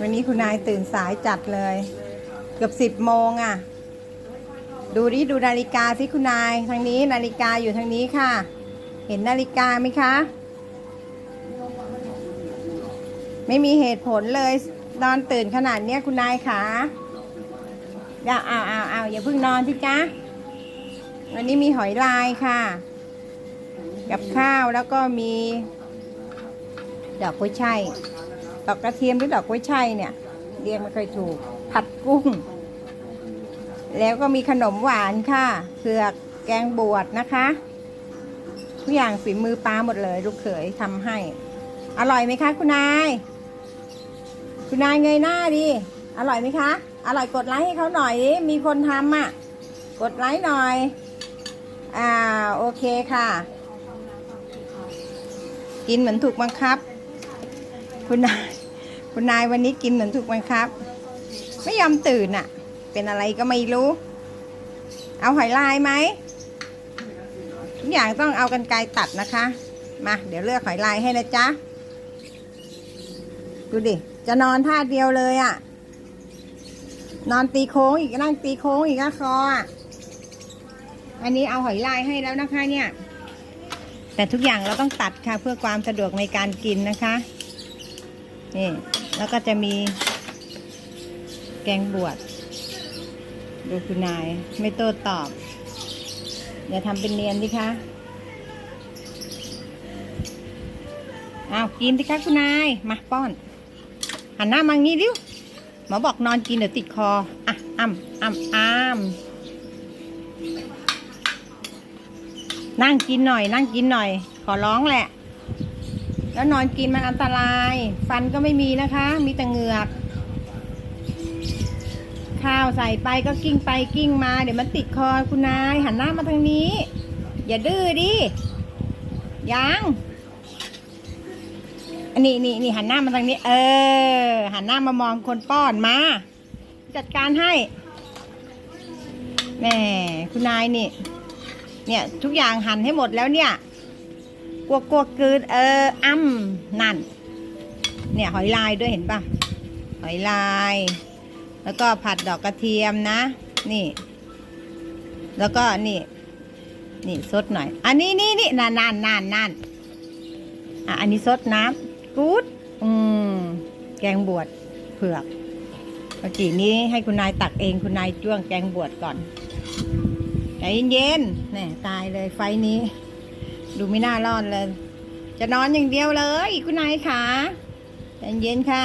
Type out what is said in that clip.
วันนี้คุณนายตื่นสายจัดเลย เกือบสิบโมงอะ่ะ ดูดิดูนาฬิกาสิคุณนายทางนี้นาฬิกาอยู่ทางนี้ค่ะ เห็นนาฬิกาไหมคะ ไม่มีเหตุผลเลยนอนตื่นขนาดเนี้ยคุณนายขาอย่าเอาเอาเอาอย่าเพิ่งนอนที่จ้าวันนี้มีหอยลายค่ะ กับข้าวแล้วก็มีดอกกล้ยช่ ดอกกระเทียมหรือดอกกล้วยไช่เนี่ยเรียกไม่ค่อยถูก ผัดกุ้ง แล้วก็มีขนมหวานค่ะเผือกแกงบวชนะคะทุกอย่างฝีมือป้าหมดเลย ลูกเขยทำให้ อร่อยไหมคะ คุณนาย คุณนายเงยหน้าดิอร่อยไหมคะ อร่อยกดไลค์ให้เขาหน่อยมีคนทำอะ กดไลค์หน่อย อ่าโอเคค่ะ กินเหมือนถูกบังคับ คุณนาย คุณนายวันนี้กินเหมือนถูกบังคับ ไม่ยอมตื่นอะ เป็นอะไรก็ไม่รู้ เอาหอยลายไหมทุกอย่างต้องเอากันไกรตัดนะคะ มา เดี๋ยวเลือกหอยลายให้นะจ๊ะ ดูดิ จะนอนท่าเดียวเลยอะ่ะ นอนตีโค้งอีกนั่งตีโค้งอีกนะคออะอันนี้เอาหอยลายให้แล้วนะคะเนี่ย แต่ทุกอย่างเราต้องตัดค่ะเพื่อความสะดวกในการกินนะคะ นี่ แล้วก็จะมีแกงบวชดูคุณนายไม่โต้ตอบ อย่าทำเป็นเนียนดิคะอ้าวกินดิคะคุณนาย มาป้อน หันหน้ามางี้ดิวหมอบอกนอนกินเดี๋ยวติดคอ อะอ้ำอ้ำอ้ำนั่งกินหน่อย นั่งกินหน่อย ขอร้องแหละ แล้วนอนกินมันอันตราย ฟันก็ไม่มีนะคะ มีแต่เหงือก ข้าวใส่ไปก็กิ้งไปกิ้งมา เดี๋ยวมันติดคอคุณนาย หันหน้ามาทางนี้ อย่าดื้อดิยังอันนี้นี่นี่หันหน้ามาทางนี้ เออ หันหน้ามามองคนป้อนมา จัดการให้แม่คุณนายนี่ เนี่ยทุกอย่างหันให้หมดแล้วเนี่ย กลัวกลัวกืนเอออ้ำนั่น เนี่ยหอยลายด้วยเห็นปะหอยลาย แล้วก็ผัดดอกกระเทียมนะ นี่ แล้วก็นี่ นี่ซดหน่อย อันนี้นี่นี่นานนานนานนานอะอันนี้ซดน้ำกู๊ดอืมแกงบวชเผือกเมื่อกี้นี้ให้คุณนายตักเองคุณนายจ้วงแกงบวชก่อนใจเย็นๆแน่ตายเลยไฟนี้ ดูไม่น่ารอดเลย จะนอนอย่างเดียวเลย คุณนายขาใจเย็นค่ะ